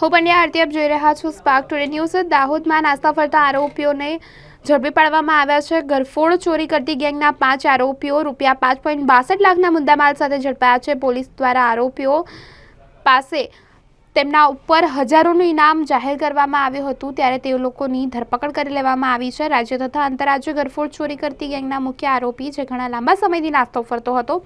હું પંડ્યા આરતી આપ જોઈ રહ્યા છું સ્પાર્ક ટુડે ન્યૂઝ દાહોદમાં નાસ્તા ફરતા આરોપીઓને ઝડપી પાડવામાં આવ્યા છે. ગરફોડ ચોરી કરતી ગેંગના પાંચ આરોપીઓ રૂપિયા પાંચ પોઈન્ટ બાસઠ લાખના મુદ્દામાલ સાથે ઝડપાયા છે. પોલીસ દ્વારા આરોપીઓ પાસે તેમના ઉપર હજારોનું ઇનામ જાહેર કરવામાં આવ્યું હતું, ત્યારે તે લોકોની ધરપકડ કરી લેવામાં આવી છે. રાજ્ય તથા આંતરરાજ્ય ગરફોડ ચોરી કરતી ગેંગના મુખ્ય આરોપી, જે ઘણા લાંબા સમયથી નાસ્તો ફરતો હતો,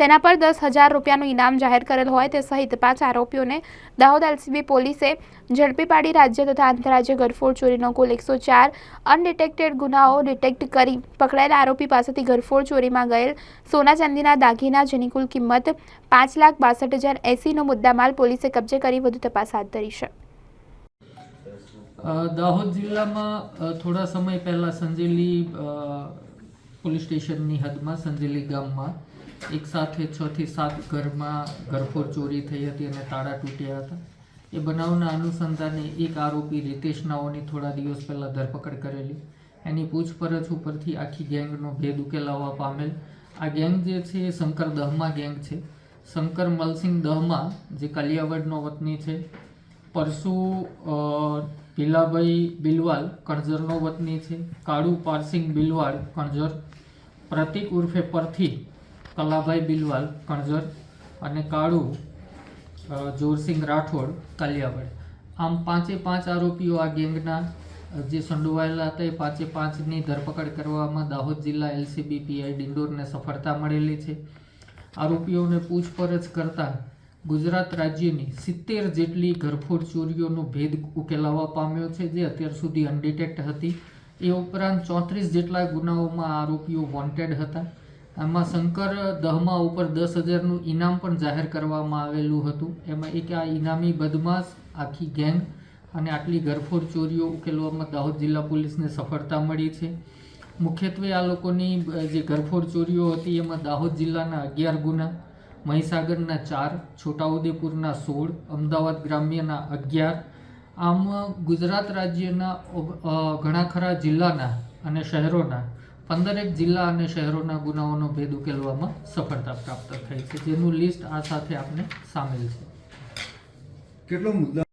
તેના પર દસ હજાર રૂપિયાનું ઇનામ જાહેર કરેલ હોય તે સહિત પાંચ આરોપીઓને દાહોદ એલસીબી પોલીસે ઝડપી પાડી રાજ્ય તથા આંતરરાજ્ય ગરફોડ ચોરીનો કુલ એકસો ચાર અનડિટેક્ટેડ ગુનાઓ ડિટેક્ટ કરી પકડાયેલા આરોપી પાસેથી ગરફોડ ચોરીમાં ગયેલ સોના ચાંદીના દાગીના, જેની કુલ કિંમત પાંચ લાખ બાસઠ હજાર એંસીનો મુદ્દામાલ પોલીસે કબજે કરી વધુ તપાસ હાથ ધરી છે. દાહોદ જિલ્લામાં થોડા સમય પહેલા સંજેલી પોલીસ સ્ટેશનની હદમાં, સંજેલી ગામમાં, એક સાથે છ થી સાત ઘરમાં ઘરફોડ ચોરી થઈ હતી અને તાળા તૂટ્યા હતા. એ બનાવના અનુસંધાને એક આરોપી રીતેશ નાઓની થોડા દિવસ પહેલાં ધરપકડ કરેલી. એની પૂછપરછ ઉપરથી આખી ગેંગનો ભેદ ઉકેલાવવા પામેલ. આ ગેંગ જે છે એ શંકર દહમા ગેંગ છે. શંકર મલસિંહ દહમા, જે કાલિયાવડનો વતની છે. પરશુ ભીલાભાઈ બિલવાલ કણઝરનો વતની છે. કાળુ પારસિંગ બિલવાલ કણઝર પ્રતિક ઉર્ફે પરથી કલાભાઈ બિલવાલ કણઝર અને કાળુ જોરસિંગ રાઠોડ કાલિયાવાડ. આમ પાંચે પાંચ આરોપીઓ આ ગેંગના, જે સંડોવાયેલા હતા, એ પાંચે પાંચની ધરપકડ કરવામાં દાહોદ જિલ્લા એલસીબી પીઆઈ ડિંડોરને સફળતા મળેલી છે. આરોપીઓને પૂછપરછ કરતા ગુજરાત રાજ્યની સિત્તેર જેટલી ઘરફોડ ચોરીઓનો ભેદ ઉકેલાવા પામ્યો છે, જે અત્યાર સુધી અનડિટેક્ટ હતી. એ ઉપરાંત ચોત્રીસ જેટલા ગુનાઓમાં આરોપીઓ વોન્ટેડ હતા. આમાં શંકર દહમા ઉપર દસ હજારનું ઇનામ પણ જાહેર કરવામાં આવેલું હતું. એમાં એક આ ઇનામી બદમાશ, આખી ગેંગ અને આટલી ઘરફોડ ચોરીઓ ઉકેલવામાં દાહોદ જિલ્લા પોલીસને સફળતા મળી છે. મુખ્યત્વે આ લોકોની જે ઘરફોડ ચોરીઓ હતી એમાં દાહોદ જિલ્લાના અગિયાર ગુના, મહીસાગરના ચાર, છોટાઉદેપુરના સોળ, અમદાવાદ ગ્રામ્યના અગિયાર, આમ ગુજરાત રાજ્યના ઘણા ખરા જિલ્લાના અને શહેરોના, પંદરેક જિલ્લા અને શહેરોના ગુનાઓનો ભેદ ઉકેલવામાં સફળતા પ્રાપ્ત થઈ છે. જેનું લિસ્ટ આ સાથે આપને સામેલ છે. કેટલો મુદ્દા